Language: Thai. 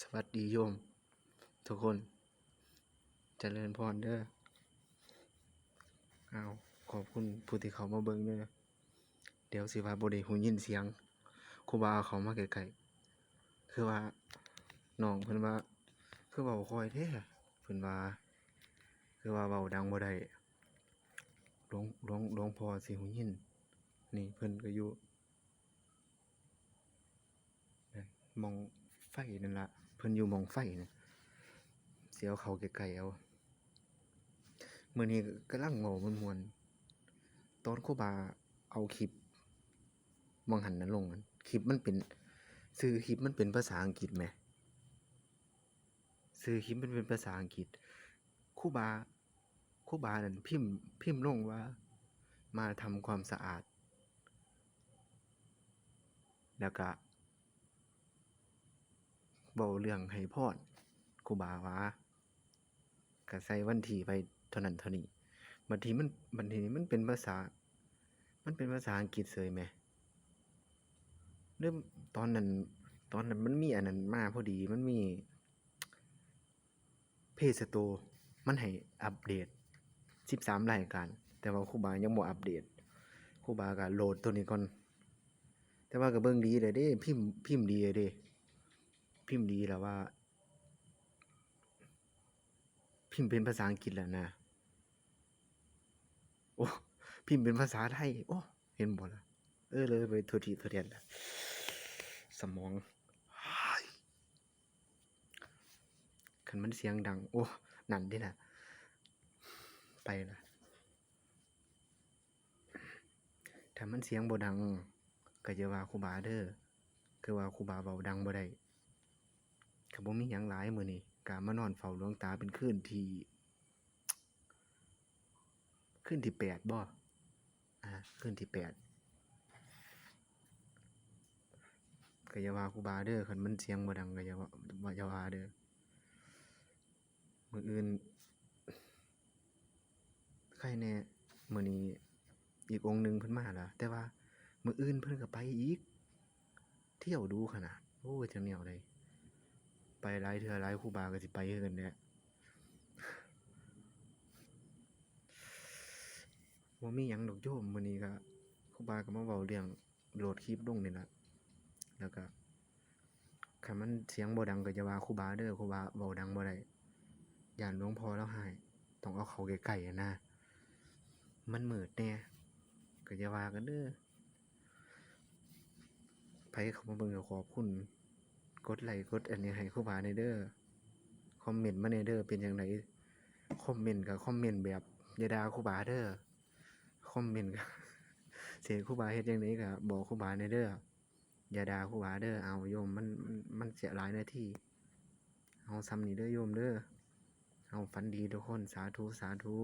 สวัสดีโยม ทุกคนเจริญพรเด้อเอาขอบคุณผู้ที่เขามาเบิ่งเด้อเดี๋ยวสิว่าบ่ได้หูยินเสียงครูบาเอาเขามาใกลๆคือว่าน้องเพิ่นว่าคือเว้าค่อยแท้เพิ่นว่าคือว่าเว้าดังบ่ได้หลวงหลวงหลวงพ่อสิหูยิน นี่เพิ่นก็อยู่มอง ไฟนั่นละเพิ่นอยู่มองไฟน่ะสิเอาเขาใกลๆเอาเมื้อนี้กำลังเว้าม่วนๆตอนคบาเอาคลิปวังหันนั้นลงคลิปมันเป็นชื่อคลิปมันเป็นภาษาอังกฤษแหมชื่อคลิปมันเป็นภาษาอังกฤษครูบาครูบานั่นพิมพ์พิมพ์ลงว่า มาทำความสะอาด แล้วก็ เว้าเรื่องให้พรครูบาวาก็ใส่วันที่ไปเท่านั้นเท่านี้บัดทีมันบัดทีนี้มันเป็นภาษา มันเป็นภาษาอังกฤษเฉยแหมเริ่มตอนนั้น ตอนนั้นมันมีอันนั้นมาพอดีมันมี Play Store มันให้อัปเดต13รายการ แต่ว่าครูบายังบ่อัปเดตครูบาก็โหลดตัวนี้ก่อน แต่ว่าก็เบิ่งดีแล้วเด้ พิมพ์พิมพ์ดีแล้วเด้ พิมพ์ดีแล้วว่า พิมพ์เป็นภาษาอังกฤษแล้วนะโอ้พิมพ์เป็นภาษาไทยโอ้เห็นบ่ล่ะเออเลยไปโทษทีโทษแทนละสมองฮ้ายคันมันเสียงดัง โอ้นั่นด้น่ะไปละถ้ามันเสียงบ่ดังก็อย่าว่าครูบาเด้อคือว่าครูบาเว้าดังบ่ได้ ก็บ่มีหยังหลายมื้อนี้ก็มานอนเฝ้าหลวงตาเป็นคืนที่คืนที่แปดบ่อ่าคืนที่แปดก็อย่าว่าครูบาเด้อคันมันเสียงบ่ดังก็อย่าว่าว่าอย่าว่าเด้อมื้ออื่นใครแน่มื้อนี้อีกองค์หนึ่งเพิ่นมาล้วแต่ว่ามื้ออื่นเพิ่นก็ไปอีก เที่ยวดูขนาด โอ้ยจังแนวใด ไปหลายเทื่อหลายครูบาก็สิไปคือกันแหละบ่มีหยังดอกโยมมื้อนี้ก็ครูบาก็มาเว้าเรื่องโหลดคลิปลงนี่ล่ะแล้วก็คันมันเสียงบ่ดังก็อย่าว่าครูบาเด้อครูบาเว้าดังบ่ได้ยานหลวงพ่อเลาหายต้องเอาเขาใกล้ๆนะ มันมืดแหน่ก็อย่าว่ากันเด้อไผเขามาเบิ่งก็ขอบคุณ กดไลค์กดอันนี้ให้ครูบาแหน่เด้อคอมเมนต์มาแหน่เด้อเป็นจังไดคอมเมนต์ก็คอมเมนต์แบบยาดาครูบาเด้อคอมเมนต์ก็สิให้ครูบาเฮ็ดจังไดก็บบอกครูบาแหน่เด้อยาดาครูบาเด้อเอาโยมมันมันมันเสียหลายนาทีเอาส่ำนี้เด้อโยมเด้อเอาฝันดีทุกคนสาธุสาธุ